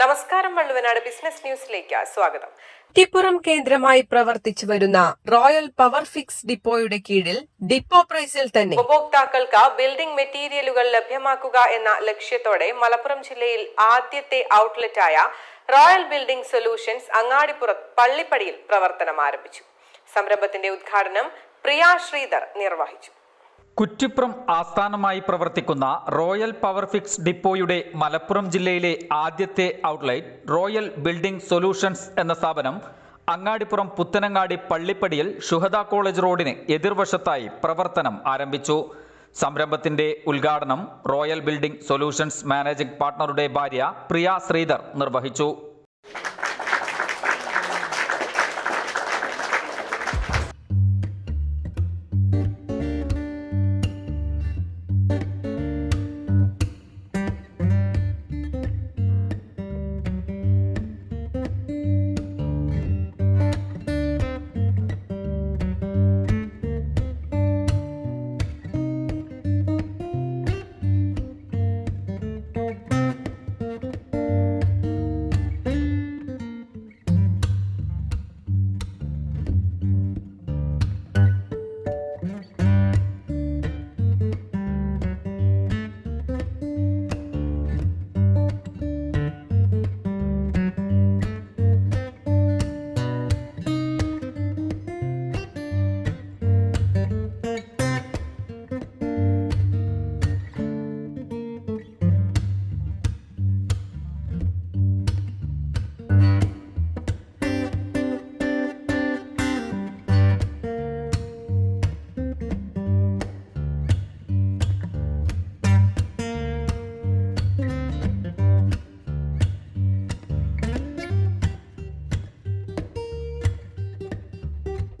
നമസ്കാരം വള്ളുവനാട് ബിസിനസ് ന്യൂസിലേക്ക് സ്വാഗതം. ടിപ്പുറം കേന്ദ്രമായി പ്രവർത്തിച്ചു വരുന്ന റോയൽ പവർ ഫിക്സ് ഡിപ്പോയുടെ കീഴിൽ ഡിപ്പോ പ്രൈസിൽ തന്നെ ഉപഭോക്താക്കൾക്ക് ബിൽഡിംഗ് മെറ്റീരിയലുകൾ ലഭ്യമാക്കുക എന്ന ലക്ഷ്യത്തോടെ മലപ്പുറം ജില്ലയിൽ ആദ്യത്തെ ഔട്ട്ലെറ്റായ റോയൽ ബിൽഡിംഗ് സൊല്യൂഷൻസ് അങ്ങാടിപ്പുറത്ത് പള്ളിപ്പടിയിൽ പ്രവർത്തനം ആരംഭിച്ചു. സംരംഭത്തിന്റെ ഉദ്ഘാടനം പ്രിയ ശ്രീധർ നിർവഹിച്ചു. കുറ്റിപ്പുറം ആസ്ഥാനമായി പ്രവർത്തിക്കുന്ന റോയൽ പവർ ഫിക്സ് ഡിപ്പോയുടെ മലപ്പുറം ജില്ലയിലെ ആദ്യത്തെ ഔട്ട്ലെറ്റ് റോയൽ ബിൽഡിംഗ് സൊല്യൂഷൻസ് എന്ന സ്ഥാപനം അങ്ങാടിപ്പുറം പുത്തനങ്ങാടി പള്ളിപ്പടിയിൽ ഷുഹദ കോളേജ് റോഡിന് എതിർവശത്തായി പ്രവർത്തനം ആരംഭിച്ചു. സംരംഭത്തിന്റെ ഉദ്ഘാടനം റോയൽ ബിൽഡിംഗ് സൊല്യൂഷൻസ് മാനേജിംഗ് പാർട്ണറുടെ ഭാര്യ പ്രിയ ശ്രീധർ നിർവഹിച്ചു.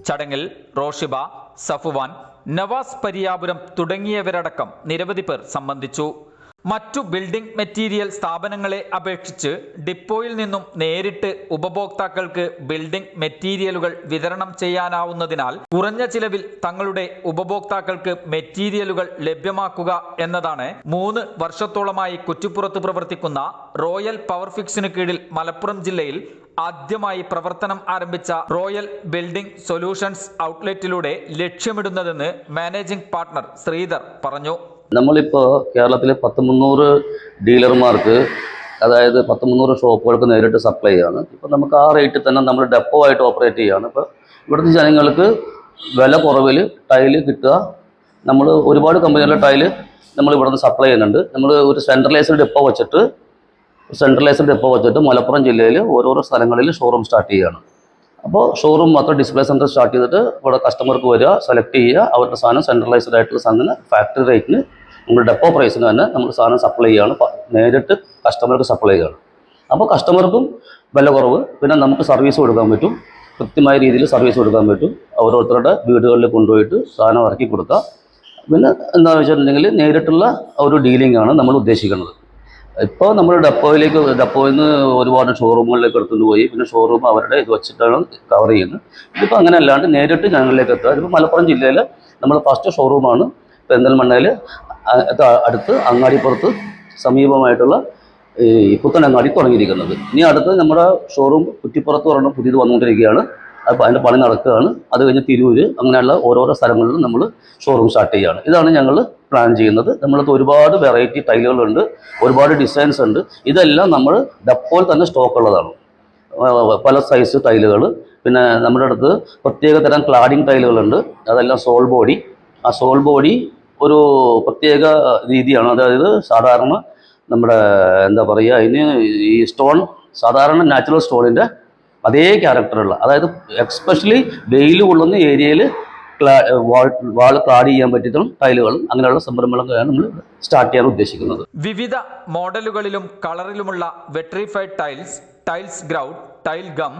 ചടങ്ങിൽ റോഷിബ സഫുവാൻ നവാസ് പരിയാപുരം തുടങ്ങിയവരടക്കം നിരവധി പേർ സംബന്ധിച്ചു. മറ്റു ബിൽഡിംഗ് മെറ്റീരിയൽ സ്ഥാപനങ്ങളെ അപേക്ഷിച്ച് ഡിപ്പോയിൽ നിന്നും നേരിട്ട് ഉപഭോക്താക്കൾക്ക് ബിൽഡിംഗ് മെറ്റീരിയലുകൾ വിതരണം ചെയ്യാനാവുന്നതിനാൽ കുറഞ്ഞ ചിലവിൽ തങ്ങളുടെ ഉപഭോക്താക്കൾക്ക് മെറ്റീരിയലുകൾ ലഭ്യമാക്കുക എന്നതാണ് മൂന്ന് വർഷത്തോളമായി കുറ്റിപ്പുറത്ത് പ്രവർത്തിക്കുന്ന റോയൽ പവർ ഫിക്സിന് കീഴിൽ മലപ്പുറം ജില്ലയിൽ ആദ്യമായി പ്രവർത്തനം ആരംഭിച്ച റോയൽ ബിൽഡിംഗ് സൊല്യൂഷൻസ് ഔട്ട്ലെറ്റിലൂടെ ലക്ഷ്യമിടുന്നതെന്ന് മാനേജിംഗ് പാർട്ണർ ശ്രീധർ പറഞ്ഞു. നമ്മളിപ്പോൾ കേരളത്തിലെ പത്ത് മുന്നൂറ് ഡീലർമാർക്ക് അതായത് പത്ത് മുന്നൂറ് ഷോപ്പുകൾക്ക് നേരിട്ട് സപ്ലൈ ചെയ്യാണ്. ഇപ്പോൾ നമുക്ക് ആ റേറ്റിൽ തന്നെ നമ്മൾ ഡെപ്പോ ആയിട്ട് ഓപ്പറേറ്റ് ചെയ്യുകയാണ് ഇപ്പോൾ ഇവിടുത്തെ ജനങ്ങൾക്ക് വില കുറവിൽ ടൈൽ കിട്ടുക. നമ്മൾ ഒരുപാട് കമ്പനികളുടെ ടൈൽ നമ്മൾ ഇവിടുന്ന് സപ്ലൈ ചെയ്യുന്നുണ്ട്. നമ്മൾ ഒരു സെൻട്രലൈസ്ഡ് ഡെപ്പോ വെച്ചിട്ട് സെൻട്രലൈസ്ഡ് ഡെപ്പോ വെച്ചിട്ട് മലപ്പുറം ജില്ലയിൽ ഓരോരോ സ്ഥലങ്ങളിൽ ഷോറൂം സ്റ്റാർട്ട് ചെയ്യുകയാണ്. അപ്പോൾ ഷോറൂം മാത്രം ഡിസ്പ്ലേ സെന്റർ സ്റ്റാർട്ട് ചെയ്തിട്ട് ഇവിടെ കസ്റ്റമർക്ക് വരിക സെലക്ട് ചെയ്യുക അവരുടെ സാധനം സെൻട്രലൈസ്ഡ് ആയിട്ടുള്ള സാധനം ഫാക്ടറി റേറ്റിന് നമ്മൾ ഡെപ്പോ പ്രൈസിന് തന്നെ നമ്മൾ സാധനം സപ്ലൈ ചെയ്യുകയാണ് നേരിട്ട് കസ്റ്റമർക്ക് സപ്ലൈ ചെയ്യുകയാണ്. അപ്പോൾ കസ്റ്റമർക്കും വില കുറവ് പിന്നെ നമുക്ക് സർവീസ് കൊടുക്കാൻ പറ്റും കൃത്യമായ രീതിയിൽ സർവീസ് കൊടുക്കാൻ പറ്റും ഓരോരുത്തരുടെ വീടുകളിൽ കൊണ്ടുപോയിട്ട് സാധനം ഇറക്കി കൊടുക്കാം പിന്നെ എന്താണെന്ന് വെച്ചിട്ടുണ്ടെങ്കിൽ നേരിട്ടുള്ള ഒരു ഡീലിംഗ് ആണ് നമ്മൾ ഉദ്ദേശിക്കുന്നത്. ഇപ്പോൾ നമ്മൾ ഡെപ്പോയിലേക്ക് ഡെപ്പോയിൽ നിന്ന് ഒരുപാട് ഷോറൂമുകളിലേക്ക് എടുത്തുകൊണ്ട് പോയി. പിന്നെ ഷോറൂം അവരുടെ ഇത് വെച്ചിട്ടാണ് കവർ ചെയ്യുന്നത്. ഇതിപ്പോൾ അങ്ങനെ അല്ലാണ്ട് നേരിട്ട് ഞങ്ങളിലേക്ക് എത്തുക. ഇതിപ്പോൾ മലപ്പുറം ജില്ലയിൽ നമ്മൾ ഫസ്റ്റ് ഷോറൂമാണ് പെരിന്തൽമണ്ണയിൽ അടുത്ത് അങ്ങാടിപ്പുറത്ത് സമീപമായിട്ടുള്ള ഈ പുത്തനങ്ങാടി തുടങ്ങിയിരിക്കുന്നത്. ഇനി അടുത്ത് നമ്മുടെ ഷോറൂം കുറ്റിപ്പുറത്ത് പറഞ്ഞ പുതിയത് വന്നുകൊണ്ടിരിക്കുകയാണ്. അപ്പോൾ അതിന്റെ പണി നടക്കുകയാണ്. അത് കഴിഞ്ഞ് തിരൂര് അങ്ങനെയുള്ള ഓരോരോ സ്ഥലങ്ങളിലും നമ്മൾ ഷോറൂം സ്റ്റാർട്ട് ചെയ്യുകയാണ്. ഇതാണ് ഞങ്ങൾ പ്ലാൻ ചെയ്യുന്നത്. നമ്മളത് ഒരുപാട് വെറൈറ്റി ടൈലുകളുണ്ട് ഒരുപാട് ഡിസൈൻസ് ഉണ്ട്. ഇതെല്ലാം നമ്മൾ ഡപ്പോൾ തന്നെ സ്റ്റോക്ക് ഉള്ളതാണ്. പല സൈസ് ടൈലുകൾ പിന്നെ നമ്മുടെ അടുത്ത് പ്രത്യേക തരം ക്ലാഡിങ് ടൈലുകളുണ്ട് അതെല്ലാം സോൾ ബോഡി ആ സോൾ ബോഡി ഒരു പ്രത്യേക രീതിയാണ്. അതായത് സാധാരണ നമ്മുടെ എന്താ പറയുക അതിന് ഈ സ്റ്റോൺ സാധാരണ നാച്ചുറൽ സ്റ്റോണിന്റെ അതേ ക്യാരക്ടറുള്ള അതായത് എക്സ്പെഷ്യലി വെയിൽ കൊള്ളുന്ന ഏരിയയിൽ വാൾ ക്ലാഡ് ചെയ്യാൻ പറ്റുന്ന ടൈലുകളും അങ്ങനെയുള്ള സംരംഭങ്ങളൊക്കെയാണ് നമ്മൾ സ്റ്റാർട്ട് ചെയ്യാൻ ഉദ്ദേശിക്കുന്നത്. വിവിധ മോഡലുകളിലും കളറിലുമുള്ള vitrified tiles tiles grout tile gum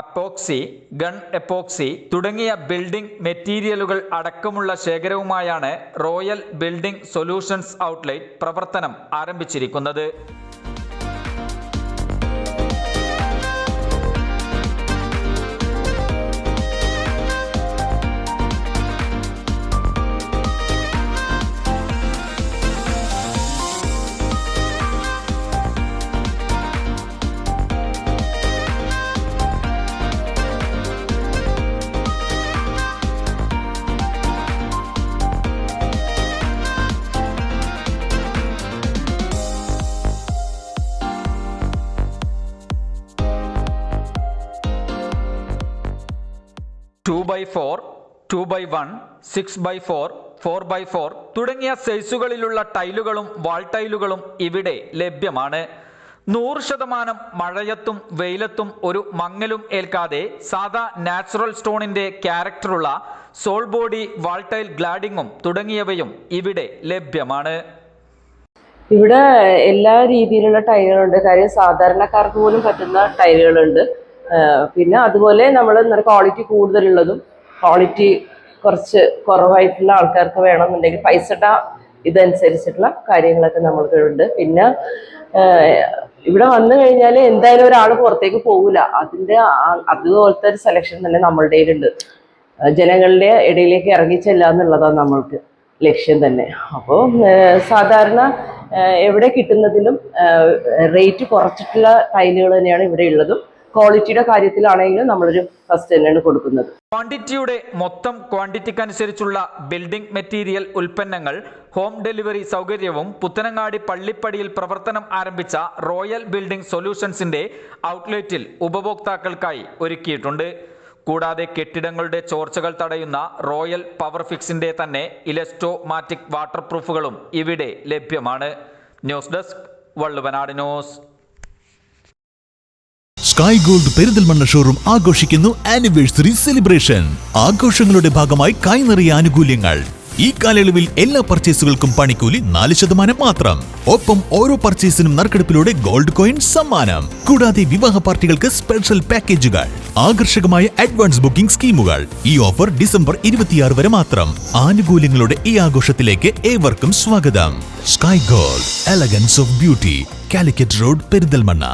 epoxy gun epoxy തുടങ്ങിയ ബിൽഡിംഗ് മെറ്റീരിയലുകൾ അടക്കമുള്ള ശേഖരവുമായാണ് റോയൽ ബിൽഡിംഗ് സൊല്യൂഷൻസ് ഔട്ട്ലെറ്റ് പ്രവർത്തനം ആരംഭിച്ചിരിക്കുന്നത്. Two by four two by one six by four four by four തുടങ്ങിയ സൈസുകളിലുള്ള ടൈലുകളും വാൾ ടൈലുകളും ഇവിടെ ലഭ്യമാണ്. നൂറ് ശതമാനം മഴയത്തും വെയിലത്തും ഒരു മങ്ങലും ഏൽക്കാതെ സാധാ നാച്ചുറൽ സ്റ്റോണിന്റെ ക്യാരക്ടറുള്ള സോൾ ബോഡി വാൾ ടൈൽ ഗ്ലാഡിങ്ങും തുടങ്ങിയവയും ഇവിടെ ലഭ്യമാണ്. ഇവിടെ എല്ലാ രീതിയിലുള്ള ടൈലുകളുണ്ട് കാര്യം സാധാരണക്കാർക്ക് പോലും പറ്റുന്ന ടൈലുകളുണ്ട് പിന്നെ അതുപോലെ നമ്മൾ ക്വാളിറ്റി കൂടുതലുള്ളതും ക്വാളിറ്റി കുറച്ച് കുറവായിട്ടുള്ള ആൾക്കാർക്ക് വേണമെന്നുണ്ടെങ്കിൽ പൈസയുടെ ഇതനുസരിച്ചിട്ടുള്ള കാര്യങ്ങളൊക്കെ നമ്മൾക്ക് ഉണ്ട് പിന്നെ ഇവിടെ വന്നു കഴിഞ്ഞാൽ എന്തായാലും ഒരാൾ പുറത്തേക്ക് പോകില്ല അതിന്റെ അതുപോലത്തെ ഒരു സെലക്ഷൻ തന്നെ നമ്മളുടെ കയ്യിലുണ്ട്. ജനങ്ങളുടെ ഇടയിലേക്ക് ഇറങ്ങിച്ചെല്ല എന്നുള്ളതാണ് നമ്മൾക്ക് ലക്ഷ്യം തന്നെ. അപ്പോൾ സാധാരണ എവിടെ കിട്ടുന്നതിലും റേറ്റ് കുറച്ചിട്ടുള്ള ടൈലുകൾ തന്നെയാണ് ഇവിടെ ഉള്ളതും. ക്വാളിറ്റിയുടെ കാര്യത്തിലാണെങ്കിലും നമ്മളൊരു ഫസ്റ്റ് തന്നെയാണ് കൊടുക്കുന്നത്. ക്വാണ്ടിറ്റിയുടെ മൊത്തം ക്വാണ്ടിറ്റിക്കനുസരിച്ചുള്ള ബിൽഡിംഗ് മെറ്റീരിയൽ ഉൽപ്പന്നങ്ങൾ ഹോം ഡെലിവറി സൗകര്യവും പുത്തനങ്ങാടി പള്ളിപ്പടിയിൽ പ്രവർത്തനം ആരംഭിച്ച റോയൽ ബിൽഡിംഗ് സൊല്യൂഷൻസിന്റെ ഔട്ട്ലെറ്റിൽ ഉപഭോക്താക്കൾക്കായി ഒരുക്കിയിട്ടുണ്ട്. കൂടാതെ കെട്ടിടങ്ങളുടെ ചോർച്ചകൾ തടയുന്ന റോയൽ പവർ ഫിക്സിന്റെ തന്നെ ഇലസ്റ്റോ മാറ്റിക് വാട്ടർ പ്രൂഫുകളും ഇവിടെ ലഭ്യമാണ്. News desk Valluvanad news. Sky Gold Perinthalmanna showroom ആഘോഷിക്കുന്നു ആനിവേഴ്സറി സെലിബ്രേഷൻ ആഘോഷങ്ങളുടെ ഭാഗമായി കൈനിറിയ ആനുകൂല്യങ്ങൾ. ഈ കാലയളവിൽ എല്ലാ പർച്ചേസുകൾക്കും പണിക്കൂലി നാല് ശതമാനം മാത്രം. ഒപ്പം ഓരോ പർച്ചേസിനും നറുക്കെടുപ്പിലൂടെ ഗോൾഡ് കോയിൻ സമ്മാനം. കൂടാതെ വിവാഹ പാർട്ടികൾക്ക് സ്പെഷ്യൽ പാക്കേജുകൾ ആകർഷകമായ അഡ്വാൻസ് ബുക്കിംഗ് സ്കീമുകൾ. ഈ ഓഫർ ഡിസംബർ ഇരുപത്തിയാറ് വരെ മാത്രം. ആനുകൂല്യങ്ങളുടെ ഈ ആഘോഷത്തിലേക്ക് ഏവർക്കും സ്വാഗതം. Sky Gold elegance of beauty Calicut road Perinthalmanna.